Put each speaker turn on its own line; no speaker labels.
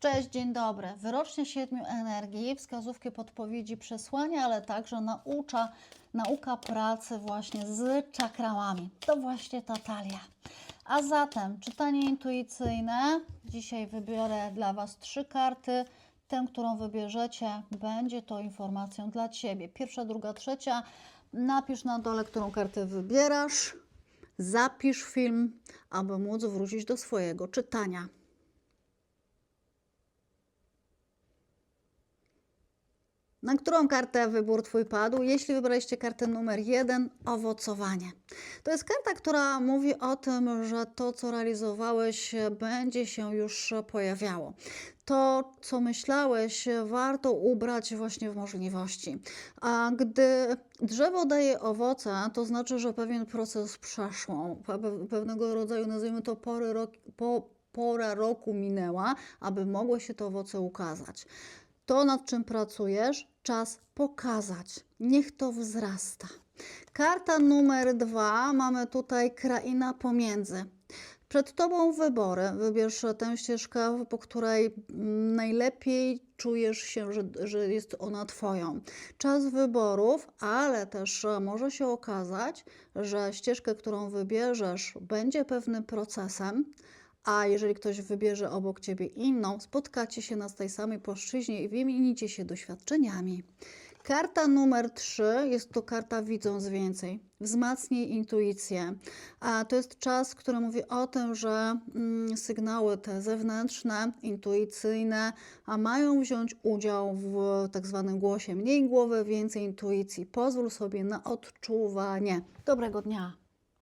Cześć, dzień dobry. Wyrocznie siedmiu energii, wskazówki, podpowiedzi, przesłania, ale także naucza, nauka pracy właśnie z czakramami. To właśnie ta talia. A zatem czytanie intuicyjne. Dzisiaj wybiorę dla Was trzy karty. Tę, którą wybierzecie, będzie to informacją dla Ciebie. Pierwsza, druga, trzecia. Napisz na dole, którą kartę wybierasz. Zapisz film, aby móc wrócić do swojego czytania. Na którą kartę wybór Twój padł? Jeśli wybraliście kartę numer jeden, owocowanie. To jest karta, która mówi o tym, że to, co realizowałeś, będzie się już pojawiało. To, co myślałeś, warto ubrać właśnie w możliwości. A gdy drzewo daje owoce, to znaczy, że pewien proces przeszło, pe- pewnego rodzaju, nazwijmy to, pory po, pora roku minęła, aby mogły się te owoce ukazać. To, nad czym pracujesz, czas pokazać. Niech to wzrasta. Karta numer dwa, mamy tutaj kraina pomiędzy. Przed Tobą wybory. Wybierz tę ścieżkę, po której mm, najlepiej czujesz się, że, że jest ona Twoją. Czas wyborów, ale też e, może się okazać, że ścieżkę, którą wybierzesz, będzie pewnym procesem, a jeżeli ktoś wybierze obok ciebie inną, spotkacie się na tej samej płaszczyźnie i wymienicie się doświadczeniami. Karta numer 3 jest to karta widząc więcej. Wzmacnij intuicję. A to jest czas, który mówi o tym, że mm, sygnały te zewnętrzne, intuicyjne, a mają wziąć udział w tak zwanym głosie. Mniej głowy, więcej intuicji. Pozwól sobie na odczuwanie. Dobrego dnia.